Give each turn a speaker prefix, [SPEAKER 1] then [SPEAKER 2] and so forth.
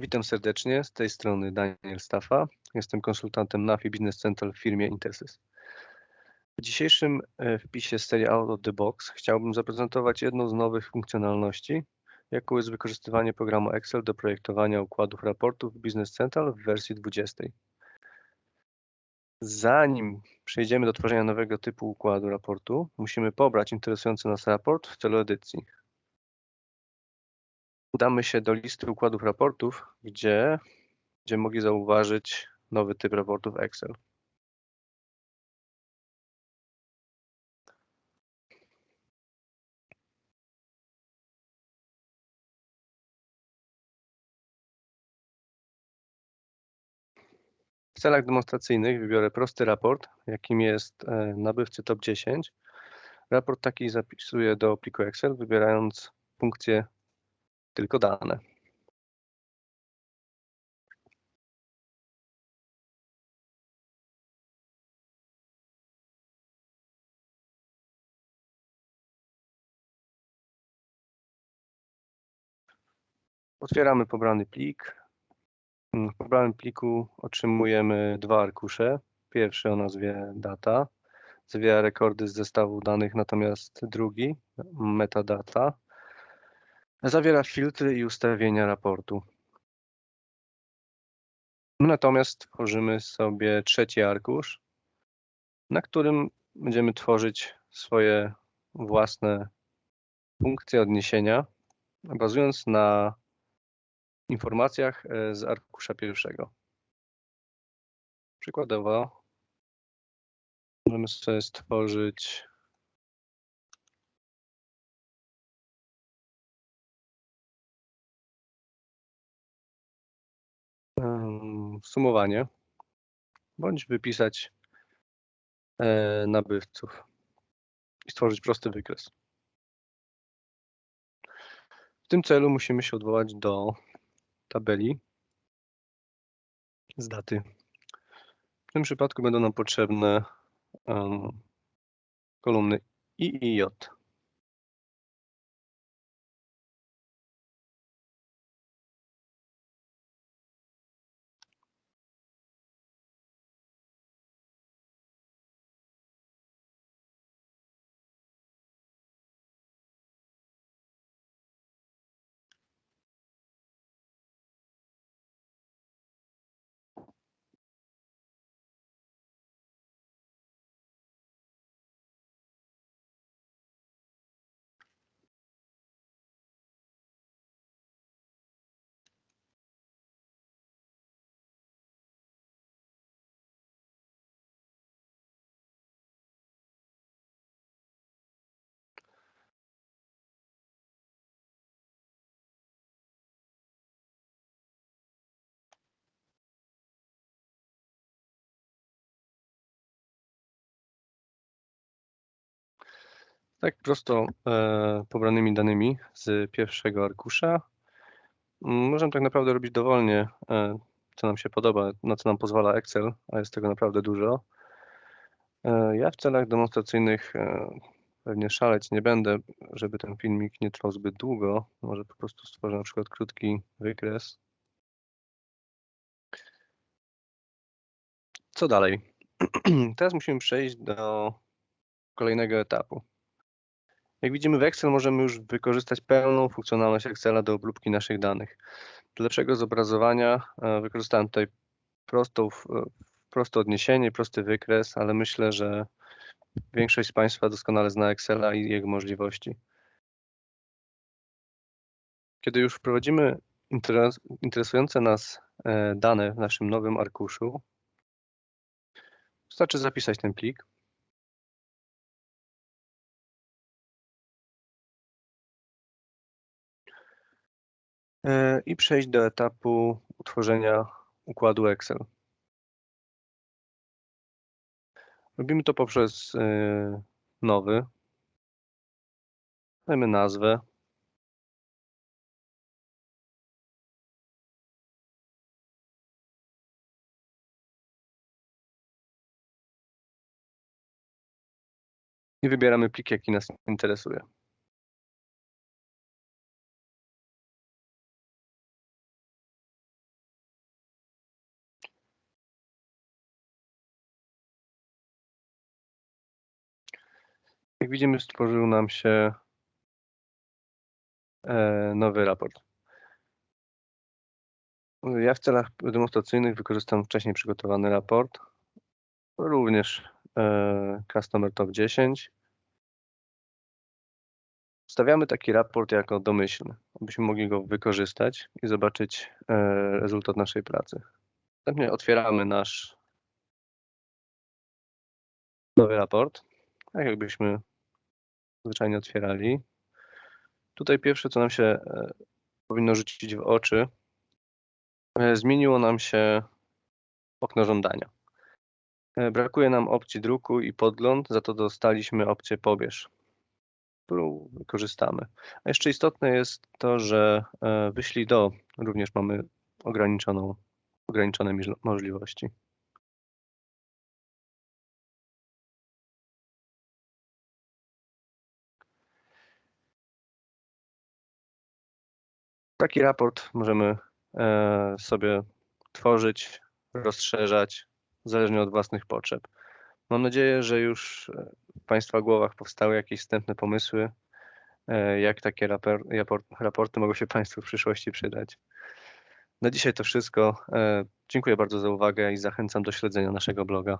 [SPEAKER 1] Witam serdecznie, z tej strony Daniel Stafa. Jestem konsultantem NAFI Business Central w firmie Intersys. W dzisiejszym e, wpisie z serii Out of the Box chciałbym zaprezentować jedną z nowych funkcjonalności, jaką jest wykorzystywanie programu Excel do projektowania układów raportów w Business Central w wersji 20. Zanim przejdziemy do tworzenia nowego typu układu raportu, musimy pobrać interesujący nas raport w celu edycji udamy się do listy układów raportów, gdzie będziemy mogli zauważyć nowy typ raportów Excel. W celach demonstracyjnych wybiorę prosty raport, jakim jest e, nabywcy top 10. Raport taki zapisuję do pliku Excel, wybierając funkcję tylko dane. Otwieramy pobrany plik. W pobranym pliku otrzymujemy dwa arkusze. Pierwszy o nazwie data, zawiera rekordy z zestawu danych, natomiast drugi, metadata, Zawiera filtry i ustawienia raportu. Natomiast tworzymy sobie trzeci arkusz, na którym będziemy tworzyć swoje własne funkcje odniesienia, bazując na informacjach e, z arkusza pierwszego. Przykładowo możemy sobie stworzyć sumowanie bądź wypisać e, nabywców i stworzyć prosty wykres. W tym celu musimy się odwołać do tabeli z daty. W tym przypadku będą nam potrzebne um, kolumny I i J. Tak prosto e, pobranymi danymi z pierwszego arkusza możemy tak naprawdę robić dowolnie, e, co nam się podoba, na co nam pozwala Excel, a jest tego naprawdę dużo. E, ja w celach demonstracyjnych e, pewnie szaleć nie będę, żeby ten filmik nie trwał zbyt długo. Może po prostu stworzę na przykład krótki wykres. Co dalej? Teraz musimy przejść do kolejnego etapu. Jak widzimy w Excel możemy już wykorzystać pełną funkcjonalność Excela do obróbki naszych danych. Do lepszego zobrazowania e, wykorzystałem tutaj prostą, e, proste odniesienie, prosty wykres, ale myślę, że większość z Państwa doskonale zna Excela i jego możliwości. Kiedy już wprowadzimy interesujące nas e, dane w naszym nowym arkuszu, wystarczy zapisać ten plik. I przejść do etapu utworzenia układu Excel. Robimy to poprzez e, nowy. Dajmy nazwę. I wybieramy plik, jaki nas interesuje. Jak widzimy, stworzył nam się e, nowy raport. Ja w celach demonstracyjnych wykorzystam wcześniej przygotowany raport, również e, Customer Top 10. Stawiamy taki raport jako domyślny, abyśmy mogli go wykorzystać i zobaczyć e, rezultat naszej pracy. Następnie otwieramy nasz nowy raport, tak jakbyśmy zwyczajnie otwierali. Tutaj pierwsze, co nam się e, powinno rzucić w oczy, e, zmieniło nam się okno żądania. E, brakuje nam opcji druku i podgląd, za to dostaliśmy opcję pobierz, którą wykorzystamy. A jeszcze istotne jest to, że wyślij do również mamy ograniczoną, ograniczone możliwości. Taki raport możemy e, sobie tworzyć, rozszerzać, zależnie od własnych potrzeb. Mam nadzieję, że już w Państwa głowach powstały jakieś wstępne pomysły, e, jak takie raporty mogą się Państwu w przyszłości przydać. Na dzisiaj to wszystko. E, dziękuję bardzo za uwagę i zachęcam do śledzenia naszego bloga.